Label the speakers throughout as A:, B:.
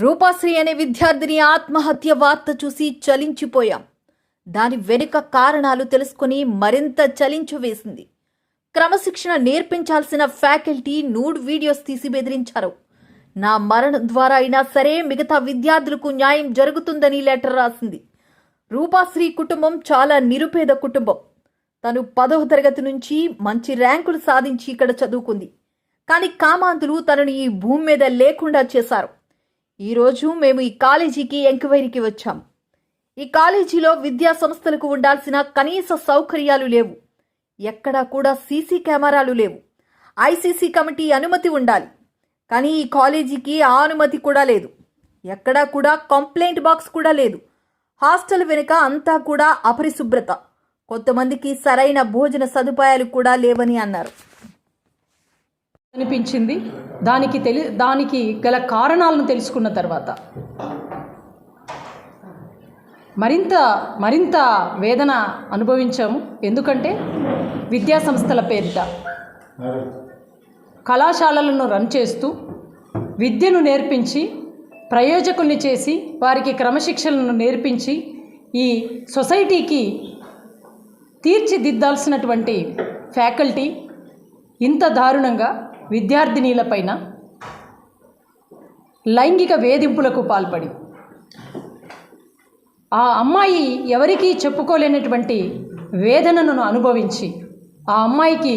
A: రూపాశ్రీ అనే విద్యార్థిని ఆత్మహత్య వార్త చూసి చలించిపోయాం. దాని వెనుక కారణాలు తెలుసుకుని మరింత చలించు వేసింది. క్రమశిక్షణ నేర్పించాల్సిన ఫ్యాకల్టీ నూడ్ వీడియోస్ తీసి బెదిరించారు. నా మరణం ద్వారా అయినా సరే మిగతా విద్యార్థులకు న్యాయం జరుగుతుందని లెటర్ రాసింది. రూపాశ్రీ కుటుంబం చాలా నిరుపేద కుటుంబం. తను పదవ తరగతి నుంచి మంచి ర్యాంకులు సాధించి ఇక్కడ చదువుకుంది. కానీ కామాంతులు తనని ఈ భూమి మీద లేకుండా చేశారు. ఈరోజు మేము ఈ కాలేజీకి ఎంక్వైరీకి వచ్చాం. ఈ కాలేజీలో విద్యా సంస్థలకు ఉండాల్సిన కనీస సౌకర్యాలు లేవు. ఎక్కడా కూడా సీసీ కెమెరాలు లేవు. ఐసీసీ కమిటీ అనుమతి ఉండాలి. కానీ ఈ కాలేజీకి ఆ అనుమతి కూడా లేదు. ఎక్కడా కూడా కంప్లైంట్ బాక్స్ కూడా లేదు. హాస్టల్ వెనుక అంతా కూడా అపరిశుభ్రత. కొంతమందికి సరైన భోజన సదుపాయాలు కూడా లేవని అన్నారు.
B: అనిపించింది. దానికి తెలి దానికి గల కారణాలను తెలుసుకున్న తర్వాత. మరింత మరింత వేదన అనుభవించాము. ఎందుకంటే విద్యా సంస్థల పేరిట. కళాశాలలను రన్ చేస్తూ విద్యను నేర్పించి ప్రయోజకుల్ని చేసి వారికి క్రమశిక్షణను నేర్పించి ఈ సొసైటీకి తీర్చిదిద్దాల్సినటువంటి ఫ్యాకల్టీ ఇంత దారుణంగా విద్యార్థినీలపైన లైంగిక వేధింపులకు పాల్పడి. ఆ అమ్మాయి ఎవరికీ చెప్పుకోలేనటువంటి వేదనను అనుభవించి ఆ అమ్మాయికి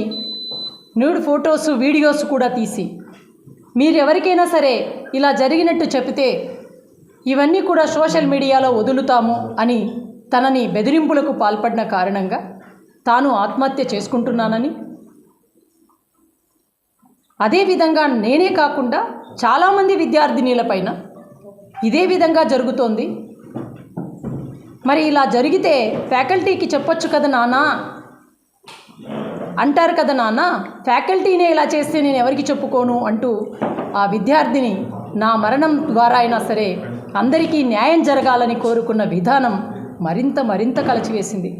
B: న్యూడ్ ఫొటోస్ వీడియోస్ కూడా తీసి మీరెవరికైనా సరే ఇలా జరిగినట్టు చెబితే ఇవన్నీ కూడా సోషల్ మీడియాలో వదులుతాము అని తనని బెదిరింపులకు పాల్పడిన కారణంగా తాను ఆత్మహత్య చేసుకుంటున్నానని అదేవిధంగా నేనే కాకుండా చాలామంది విద్యార్థినీలపైన ఇదే విధంగా జరుగుతోంది. మరి ఇలా జరిగితే ఫ్యాకల్టీకి చెప్పొచ్చు కదా నానా? అంటారు కదా నాన్న ఫ్యాకల్టీనే ఇలా చేస్తే నేను ఎవరికి చెప్పుకోను అంటూ ఆ విద్యార్థిని నా మరణం ద్వారా అయినా సరే అందరికీ న్యాయం జరగాలని కోరుకున్న విధానం మరింత మరింత కలచివేసింది.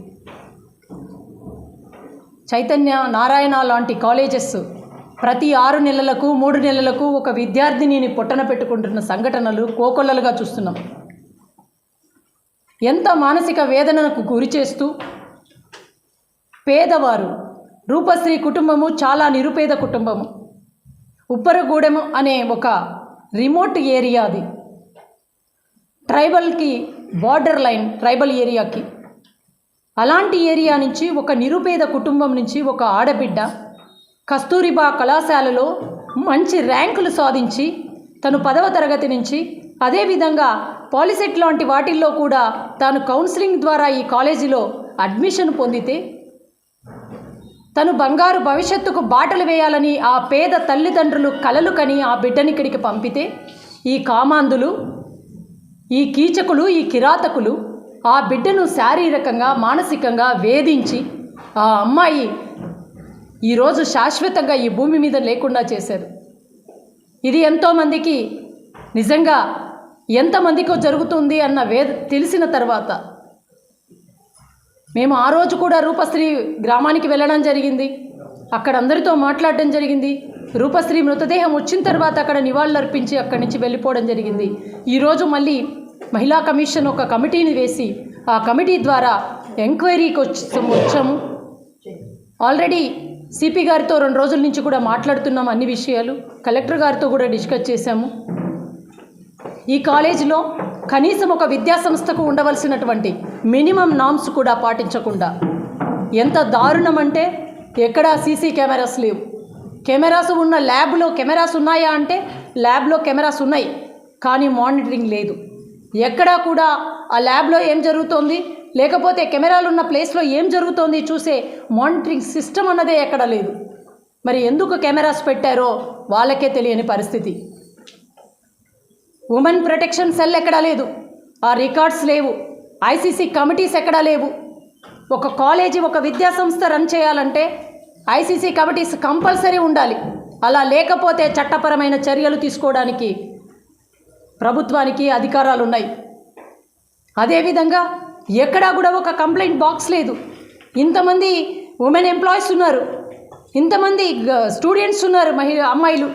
B: చైతన్య నారాయణ లాంటి కాలేజెస్ ప్రతి ఆరు నెలలకు మూడు నెలలకు ఒక విద్యార్థినిని పొట్టన పెట్టుకుంటున్న సంఘటనలు కోకొల్లలుగా చూస్తున్నాం. ఎంత మానసిక వేదనకు గురి చేస్తూ పేదవారు రూపశ్రీ కుటుంబము చాలా నిరుపేద కుటుంబము. ఉప్పరగూడెం అనే ఒక రిమోట్ ఏరియా అది. ట్రైబల్కి బార్డర్ లైన్ ట్రైబల్ ఏరియాకి. అలాంటి ఏరియా నుంచి ఒక నిరుపేద కుటుంబం నుంచి ఒక ఆడబిడ్డ కస్తూరిబా కళాశాలలో మంచి ర్యాంకులు సాధించి తను పదవ తరగతి నుంచి అదేవిధంగా పాలిసెట్ లాంటి వాటిల్లో కూడా తాను కౌన్సిలింగ్ ద్వారా ఈ కాలేజీలో అడ్మిషన్ పొందితే తను బంగారు భవిష్యత్తుకు బాటలు వేయాలని ఆ పేద తల్లిదండ్రులు కలలు కని ఆ బిడ్డని ఇక్కడికి పంపితే ఈ కామాంధులు ఈ కీచకులు ఈ కిరాతకులు ఆ బిడ్డను శారీరకంగా మానసికంగా వేధించి ఆ అమ్మాయి ఈరోజు శాశ్వతంగా ఈ భూమి మీద లేకుండా చేశారు. ఇది ఎంతోమందికి నిజంగా ఎంతమందికో జరుగుతుంది అన్న వేద తెలిసిన తర్వాత మేము ఆ రోజు కూడా రూపశ్రీ గ్రామానికి వెళ్ళడం జరిగింది. అక్కడ అందరితో మాట్లాడడం జరిగింది. రూపశ్రీ మృతదేహం వచ్చిన తర్వాత అక్కడ నివాళులర్పించి అక్కడి నుంచి వెళ్ళిపోవడం జరిగింది. ఈరోజు మళ్ళీ మహిళా కమిషన్ ఒక కమిటీని వేసి ఆ కమిటీ ద్వారా ఎంక్వైరీకి వచ్చాము. ఆల్రెడీ సిపి గారితో రెండు రోజుల నుంచి కూడా మాట్లాడుతున్నాం అన్ని విషయాలు. కలెక్టర్ గారితో కూడా డిస్కస్ చేశాము. ఈ కాలేజీలో కనీసం ఒక విద్యాసంస్థకు ఉండవలసినటువంటి మినిమం నామ్స్ కూడా పాటించకుండా ఎంత దారుణం అంటే ఎక్కడా సీసీ కెమెరాస్ లేవు. కెమెరాస్ ఉన్న ల్యాబ్లో కెమెరాస్ ఉన్నాయా అంటే ల్యాబ్లో కెమెరాస్ ఉన్నాయి కానీ మానిటరింగ్ లేదు. ఎక్కడా కూడా ఆ ల్యాబ్లో ఏం జరుగుతోంది? లేకపోతే కెమెరాలు ఉన్న ప్లేస్లో ఏం జరుగుతోంది చూసే మానిటరింగ్ సిస్టమ్ అన్నదే ఎక్కడ లేదు. మరి ఎందుకు కెమెరాస్ పెట్టారో వాళ్ళకే తెలియని పరిస్థితి. ఉమెన్ ప్రొటెక్షన్ సెల్ ఎక్కడా లేదు. ఆ రికార్డ్స్ లేవు. ఐసీసీ కమిటీస్ ఎక్కడా లేవు. ఒక కాలేజీ ఒక విద్యా సంస్థ రన్ చేయాలంటే ఐసీసీ కమిటీస్ కంపల్సరీ ఉండాలి. అలా లేకపోతే చట్టపరమైన చర్యలు తీసుకోవడానికి ప్రభుత్వానికి అధికారాలు ఉన్నాయి అదేవిధంగా ఎక్కడా కూడా ఒక కంప్లైంట్ బాక్స్ లేదు. ఇంతమంది ఉమెన్ ఎంప్లాయీస్ ఉన్నారు. ఇంతమంది స్టూడెంట్స్ ఉన్నారు మహిళ అమ్మాయిలు.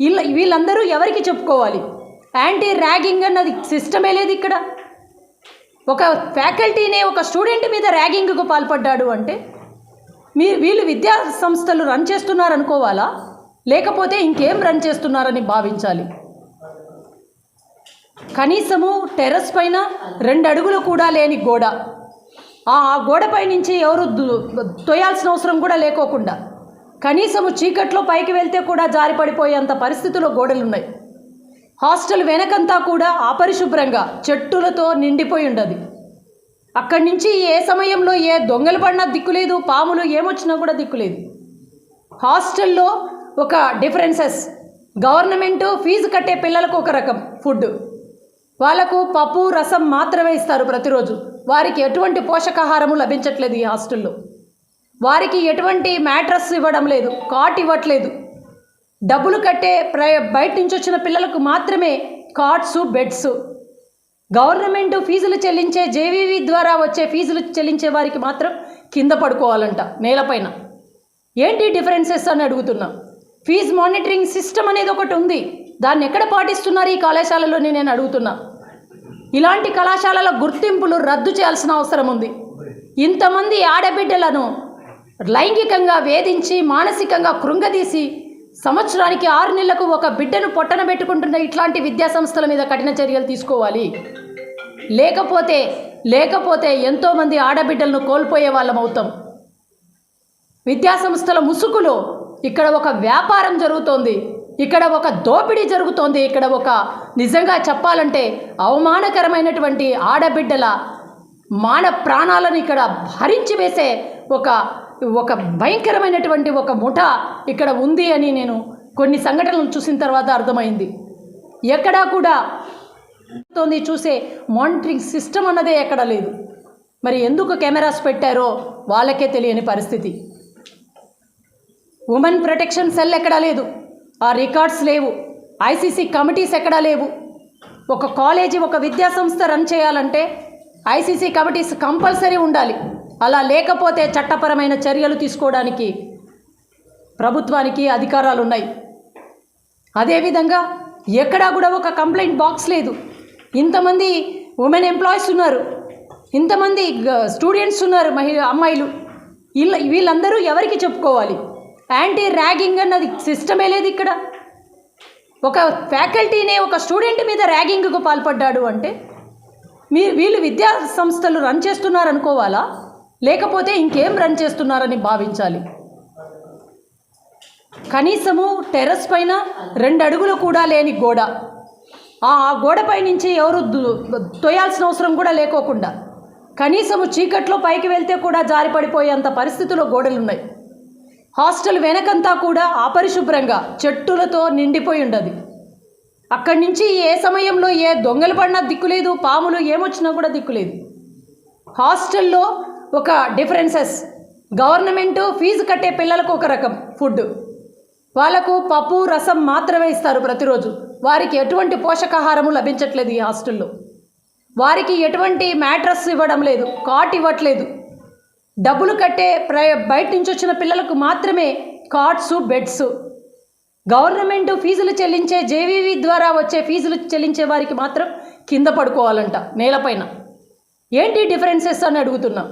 B: వీళ్ళ వీళ్ళందరూ ఎవరికి చెప్పుకోవాలి? యాంటీ ర్యాగింగ్ అన్నది సిస్టమే లేదు ఇక్కడ. ఒక ఫ్యాకల్టీనే ఒక స్టూడెంట్ మీద ర్యాగింగ్కు పాల్పడ్డాడు అంటే మీ వీళ్ళు విద్యా సంస్థలు రన్ చేస్తున్నారు అనుకోవాలా లేకపోతే ఇంకేం రన్ చేస్తున్నారని భావించాలి? కనీసము టెర్రస్ పైన రెండు అడుగులు కూడా లేని గోడ. ఆ గోడపై నుంచి ఎవరు దు- తోయాల్సిన అవసరం కూడా లేకోకుండా కనీసము చీకట్లో పైకి వెళ్తే కూడా జారి పడిపోయేంత పరిస్థితిలో గోడలు ఉన్నాయి హాస్టల్ వెనకంతా కూడా అపరిశుభ్రంగా చెట్టులతో నిండిపోయి ఉండదు. అక్కడి నుంచి ఏ సమయంలో ఏ దొంగలు పడినా దిక్కులేదు పాములు ఏమొచ్చినా కూడా దిక్కులేదు హాస్టల్లో ఒక డిఫరెన్సెస్. గవర్నమెంట్ ఫీజు కట్టే పిల్లలకు ఒక రకం ఫుడ్ వాళ్ళకు పప్పు రసం మాత్రమే ఇస్తారు ప్రతిరోజు. వారికి ఎటువంటి పోషకాహారము లభించట్లేదు ఈ హాస్టల్లో. వారికి ఎటువంటి మ్యాట్రస్ ఇవ్వడం లేదు కాట్ ఇవ్వట్లేదు. డబ్బులు కట్టే ప్ర బయట నుంచి వచ్చిన పిల్లలకు మాత్రమే కాట్స్ బెడ్స్. గవర్నమెంట్ ఫీజులు చెల్లించే జేవీవి ద్వారా వచ్చే ఫీజులు చెల్లించే వారికి మాత్రం కింద పడుకోవాలంట నేలపైన ఏంటి డిఫరెన్సెస్ అని అడుగుతున్నా. ఫీజ్ మానిటరింగ్ సిస్టమ్ అనేది ఒకటి ఉంది. దాన్ని ఎక్కడ పాటిస్తున్నారు ఈ కళాశాలలోని నేను అడుగుతున్నా? ఇలాంటి కళాశాలల గుర్తింపులు రద్దు చేయాల్సిన అవసరం ఉంది. ఇంతమంది ఆడబిడ్డలను లైంగికంగా వేధించి మానసికంగా కృంగదీసి సంవత్సరానికి ఆరు నెలలకు ఒక బిడ్డను పొట్టన పెట్టుకుంటున్న ఇట్లాంటి విద్యాసంస్థల మీద కఠిన చర్యలు తీసుకోవాలి. లేకపోతే లేకపోతే ఎంతోమంది ఆడబిడ్డలను కోల్పోయే వాళ్ళం అవుతాం. విద్యాసంస్థల ముసుగులో ఇక్కడ ఒక వ్యాపారం జరుగుతోంది. ఇక్కడ ఒక దోపిడీ జరుగుతోంది. ఇక్కడ ఒక నిజంగా చెప్పాలంటే అవమానకరమైనటువంటి ఆడబిడ్డల మాన ప్రాణాలను ఇక్కడ భరించి వేసే ఒక ఒక భయంకరమైనటువంటి ఒక ముఠ ఇక్కడ ఉంది అని నేను కొన్ని సంఘటనలు చూసిన తర్వాత అర్థమైంది. ఎక్కడా కూడా చూసే మానిటరింగ్ సిస్టమ్ అన్నదే ఎక్కడ లేదు. మరి ఎందుకు కెమెరాస్ పెట్టారో వాళ్ళకే తెలియని పరిస్థితి. ఉమెన్ ప్రొటెక్షన్ సెల్ ఎక్కడా లేదు. ఆ రికార్డ్స్ లేవు. ఐసీసీ కమిటీస్ ఎక్కడా లేవు. ఒక కాలేజీ ఒక విద్యా సంస్థ రన్ చేయాలంటే ఐసీసీ కమిటీస్ కంపల్సరీ ఉండాలి. అలా లేకపోతే చట్టపరమైన చర్యలు తీసుకోవడానికి ప్రభుత్వానికి అధికారాలు ఉన్నాయి అదేవిధంగా ఎక్కడా కూడా ఒక కంప్లైంట్ బాక్స్ లేదు. ఇంతమంది ఉమెన్ ఎంప్లాయీస్ ఉన్నారు. ఇంతమంది స్టూడెంట్స్ ఉన్నారు మహిళ అమ్మాయిలు. వీళ్ళ వీళ్ళందరూ ఎవరికి చెప్పుకోవాలి? యాంటీ ర్యాగింగ్ అన్నది సిస్టమే లేదు ఇక్కడ. ఒక ఫ్యాకల్టీనే ఒక స్టూడెంట్ మీద ర్యాగింగ్కు పాల్పడ్డాడు అంటే మీరు వీళ్ళు విద్యా సంస్థలు రన్ చేస్తున్నారనుకోవాలా? లేకపోతే ఇంకేం రన్ చేస్తున్నారని భావించాలి. కనీసము టెర్రస్ పైన రెండు అడుగులు కూడా లేని గోడ. ఆ గోడపై నుంచి ఎవరు తోయాల్సిన అవసరం కూడా లేకోకుండా కనీసము చీకట్లో పైకి వెళ్తే కూడా జారి పడిపోయేంత పరిస్థితుల్లో గోడలు ఉన్నాయి హాస్టల్ వెనకంతా కూడా అపరిశుభ్రంగా చెట్టులతో నిండిపోయి ఉండదు. అక్కడి నుంచి ఏ సమయంలో ఏ దొంగలు పడినా దిక్కులేదు పాములు ఏమొచ్చినా కూడా దిక్కులేదు హాస్టల్లో ఒక డిఫరెన్సెస్. గవర్నమెంట్ ఫీజు కట్టే పిల్లలకు ఒక రకం ఫుడ్. వాళ్ళకు పప్పు రసం మాత్రమే ఇస్తారు ప్రతిరోజు. వారికి ఎటువంటి పోషకాహారము లభించట్లేదు ఈ హాస్టల్లో. వారికి ఎటువంటి మ్యాట్రస్ ఇవ్వడం లేదు కాట్ ఇవ్వట్లేదు. డబ్బులు కట్టే ప్రై బయట నుంచి వచ్చిన పిల్లలకు మాత్రమే కార్డ్స్ బెడ్స్. గవర్నమెంట్ ఫీజులు చెల్లించే జేవీవి ద్వారా వచ్చే ఫీజులు చెల్లించే వారికి మాత్రం కింద పడుకోవాలంట నేలపైన ఏంటి డిఫరెన్సెస్ అని అడుగుతున్నా.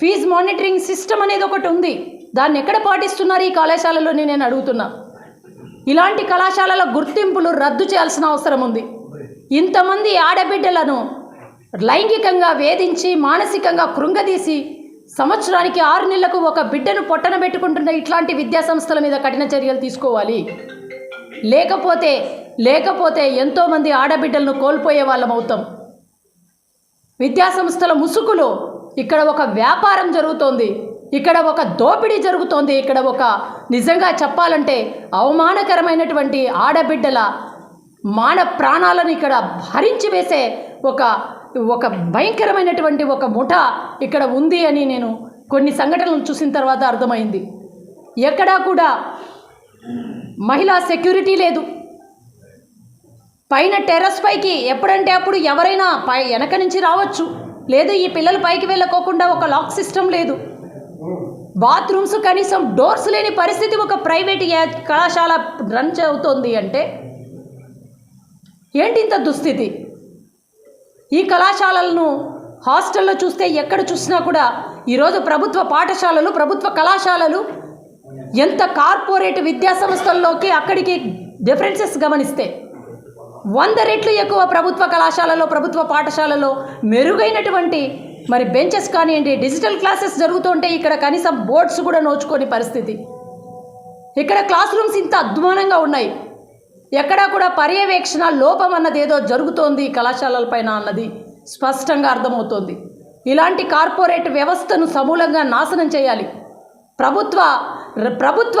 B: ఫీజ్ మానిటరింగ్ సిస్టమ్ అనేది ఒకటి ఉంది. దాన్ని ఎక్కడ పాటిస్తున్నారు ఈ కళాశాలలోని నేను అడుగుతున్నా. ఇలాంటి కళాశాలల గుర్తింపులు రద్దు చేయాల్సిన అవసరం ఉంది. ఇంతమంది ఆడబిడ్డలను లైంగికంగా వేధించి మానసికంగా కృంగదీసి సంవత్సరానికి ఆరు నెలలకు ఒక బిడ్డను పొట్టన పెట్టుకుంటున్న ఇట్లాంటి విద్యాసంస్థల మీద కఠిన చర్యలు తీసుకోవాలి. లేకపోతే లేకపోతే ఎంతోమంది ఆడబిడ్డలను కోల్పోయే వాళ్ళం అవుతాం. విద్యాసంస్థల ముసుగులో ఇక్కడ ఒక వ్యాపారం జరుగుతోంది. ఇక్కడ ఒక దోపిడీ జరుగుతోంది. ఇక్కడ ఒక నిజంగా చెప్పాలంటే అవమానకరమైనటువంటి ఆడబిడ్డల మాన ప్రాణాలను ఇక్కడ భరించి వేసే ఒక ఒక భయంకరమైనటువంటి ఒక ముఠ ఇక్కడ ఉంది అని నేను కొన్ని సంఘటనలు చూసిన తర్వాత అర్థమైంది. ఎక్కడా కూడా మహిళా సెక్యూరిటీ లేదు. పైన టెర్రస్ పైకి ఎప్పుడంటే అప్పుడు ఎవరైనా పై వెనక నుంచి రావచ్చు. లేదు ఈ పిల్లలు పైకి వెళ్ళకోకుండా ఒక లాక్ సిస్టమ్ లేదు. బాత్రూమ్స్ కనీసం డోర్స్ లేని పరిస్థితి ఒక ప్రైవేట్ కళాశాల రన్ అవుతోంది అంటే ఏంటి ఇంత దుస్థితి? ఈ కళాశాలలను హాస్టల్లో చూస్తే ఎక్కడ చూసినా కూడా ఈరోజు ప్రభుత్వ పాఠశాలలు ప్రభుత్వ కళాశాలలు ఎంత కార్పొరేట్ విద్యా సంస్థల్లోకి అక్కడికి డిఫరెన్సెస్ గమనిస్తే వంద రెట్లు ఎక్కువ ప్రభుత్వ కళాశాలలో ప్రభుత్వ పాఠశాలలో మెరుగైనటువంటి మరి బెంచెస్ కానివ్వండి డిజిటల్ క్లాసెస్ జరుగుతుంటే ఇక్కడ కనీసం బోర్డ్స్ కూడా నోచుకోని పరిస్థితి. ఇక్కడ క్లాస్ రూమ్స్ ఇంత అధ్వానంగా ఉన్నాయి. ఎక్కడా కూడా పర్యవేక్షణ లోపం అన్నది ఏదో జరుగుతోంది కళాశాలలపైన కళాశాలల పైన అన్నది స్పష్టంగా అర్థమవుతోంది. ఇలాంటి కార్పొరేట్ వ్యవస్థను సమూలంగా నాశనం చేయాలి. ప్రభుత్వ ప్రభుత్వ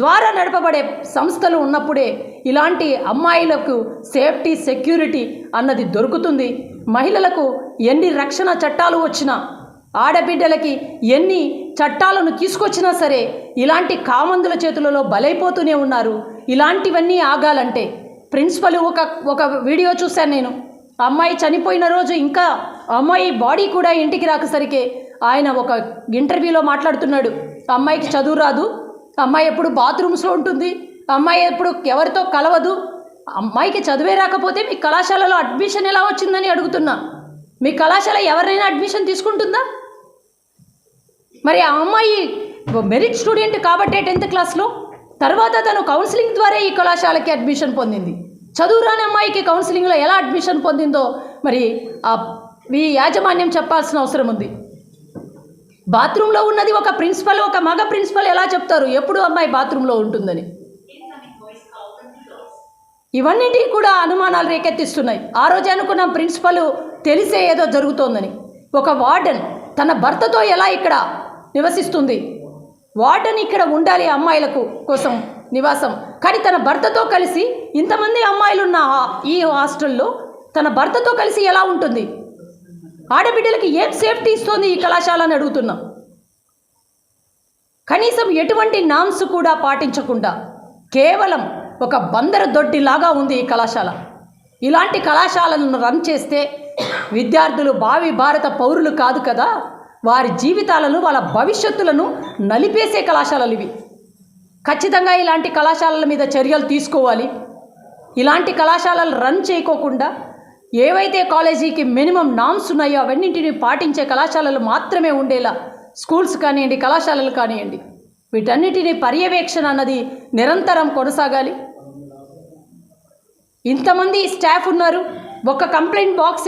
B: ద్వారా నడపబడే సంస్థలు ఉన్నప్పుడే ఇలాంటి అమ్మాయిలకు సేఫ్టీ సెక్యూరిటీ అన్నది దొరుకుతుంది. మహిళలకు ఎన్ని రక్షణ చట్టాలు వచ్చినా ఆడబిడ్డలకి ఎన్ని చట్టాలను తీసుకొచ్చినా సరే ఇలాంటి కామందుల చేతులలో బలైపోతూనే ఉన్నారు. ఇలాంటివన్నీ ఆగాలంటే. ప్రిన్సిపల్ ఒక ఒక వీడియో చూశాను నేను. అమ్మాయి చనిపోయిన రోజు ఇంకా అమ్మాయి బాడీ కూడా ఇంటికి రాకసరికి ఆయన ఒక ఇంటర్వ్యూలో మాట్లాడుతున్నాడు. అమ్మాయికి చదువు రాదు. అమ్మాయి ఎప్పుడు బాత్రూమ్స్లో ఉంటుంది. అమ్మాయి ఎప్పుడు ఎవరితో కలవదు. అమ్మాయికి చదివే రాకపోతే మీ కళాశాలలో అడ్మిషన్ ఎలా వచ్చిందని అడుగుతున్నా. మీ కళాశాల ఎవరినైనా అడ్మిషన్ తీసుకుంటుందా? మరి ఆ అమ్మాయి మెరిట్ స్టూడెంట్ కాబట్టే టెన్త్ క్లాస్లో? తర్వాత తను కౌన్సిలింగ్ ద్వారా ఈ కళాశాలకి అడ్మిషన్ పొందింది. చదువురాని అమ్మాయికి కౌన్సిలింగ్లో ఎలా అడ్మిషన్ పొందిందో మరి ఆ ఈ యాజమాన్యం చెప్పాల్సిన అవసరం ఉంది. బాత్రూంలో ఉన్నది ఒక ప్రిన్సిపల్ ఒక మగ ప్రిన్సిపల్ ఎలా చెప్తారు? ఎప్పుడు అమ్మాయి బాత్రూంలో ఉంటుందని. ఇవన్నింటికి కూడా అనుమానాలు రేకెత్తిస్తున్నాయి. ఆ రోజు అనుకున్న ప్రిన్సిపల్ తెలిసే ఏదో జరుగుతోందని. ఒక వార్డెన్ తన భర్తతో ఎలా ఇక్కడ నివసిస్తుంది? వార్డెన్ ఇక్కడ ఉండాలి అమ్మాయిలకు కోసం నివాసం. కానీ తన భర్తతో కలిసి ఇంతమంది అమ్మాయిలు ఉన్న ఈ హాస్టల్లో తన భర్తతో కలిసి ఎలా ఉంటుంది? ఆడబిడ్డలకి ఏం సేఫ్టీ ఇస్తోంది ఈ కళాశాల అని అడుగుతున్నాం. కనీసం ఎటువంటి నామ్స్ కూడా పాటించకుండా కేవలం ఒక బందర దొడ్డిలాగా ఉంది ఈ కళాశాల. ఇలాంటి కళాశాలను రన్ చేస్తే విద్యార్థులు భావి భారత పౌరులు కాదు కదా? వారి జీవితాలను వాళ్ళ భవిష్యత్తులను నలిపేసే కళాశాలలు ఇవి. ఖచ్చితంగా ఇలాంటి కళాశాలల మీద చర్యలు తీసుకోవాలి. ఇలాంటి కళాశాలలు రన్ చేయకోకుండా ఏవైతే కాలేజీకి మినిమం నామ్స్ ఉన్నాయో అవన్నింటిని పాటించే కళాశాలలు మాత్రమే ఉండేలా స్కూల్స్ కానివ్వండి కళాశాలలు కానివ్వండి వీటన్నిటిని పర్యవేక్షణ అన్నది నిరంతరం కొనసాగాలి. ఇంతమంది స్టాఫ్ ఉన్నారు. ఒక కంప్లైంట్ బాక్స్